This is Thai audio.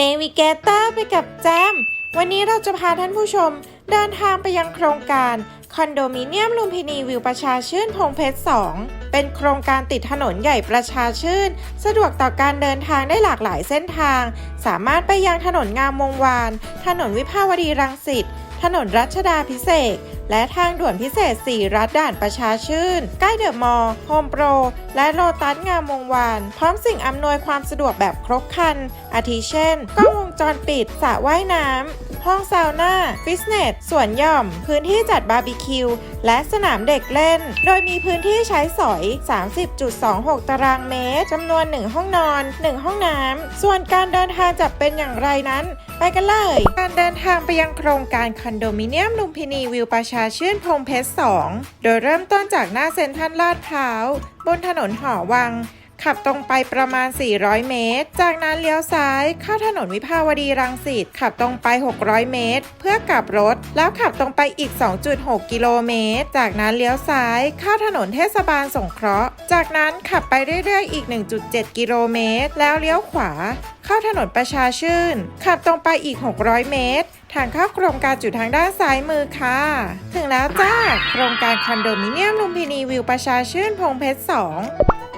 เนวิเกเตอร์ไปกับแจม วันนี้เราจะพาท่านผู้ชมเดินทางไปยังโครงการคอนโดมิเนียมลุมพินีวิวประชาชื่นพงเพชร 2 เป็นโครงการติดถนนใหญ่ประชาชื่น สะดวกต่อการเดินทางได้หลากหลายเส้นทาง สามารถไปยังถนนงามวงวาน ถนนวิภาวดีรังสิต ถนนรัชดาพิเศษ และทางด่วนพิเศษ 4 รัฐด่านประชาชื่น ใกล้เดอะมอลล์โฮมโปร และโลตัสงามวงวาน พร้อมสิ่งอำนวยความสะดวกแบบครบครัน อาทิเช่น กล้องวงจรปิดสระว่ายน้ำ ห้องซาวน่า ฟิตเนส สวนหย่อม พื้นที่จัดบาร์บีคิว และสนามเด็กเล่น โดยมีพื้นที่ใช้สอย 30.26 ตารางเมตร จำนวน 1 ห้องนอน 1 ห้องน้ำ ส่วนการเดินทางจะเป็นอย่างไรนั้น ไปกันเลย การเดินทางไปยังโครงการคอนโดมิเนียมลุมพินีวิวประชาชื่นพงเพชร 2 โดยเริ่มต้นจากหน้าเซ็นทรัลลาดพร้าว บนถนนหอวัง ขับตรงไปประมาณ 400 เมตร จากนั้นเลี้ยวซ้ายเข้าถนนวิภาวดีรังสิต ขับตรงไป 600 เมตร เพื่อกลับรถ แล้วขับตรงไปอีก 2.6 กิโลเมตร จากนั้นเลี้ยวซ้ายเข้าถนนเทศบาลสงเคราะห์ จากนั้นขับไปเรื่อยๆ อีก 1.7 กิโลเมตร แล้วเลี้ยวขวา เข้าถนนประชาชื่น ขับตรงไปอีก 600 เมตรทางเข้าโครงการจุดทางด้านซ้ายมือค่ะ ถึงแล้วจ้า โครงการคอนโดมิเนียมลุมพินีวิวประชาชื่นพงเพชร 2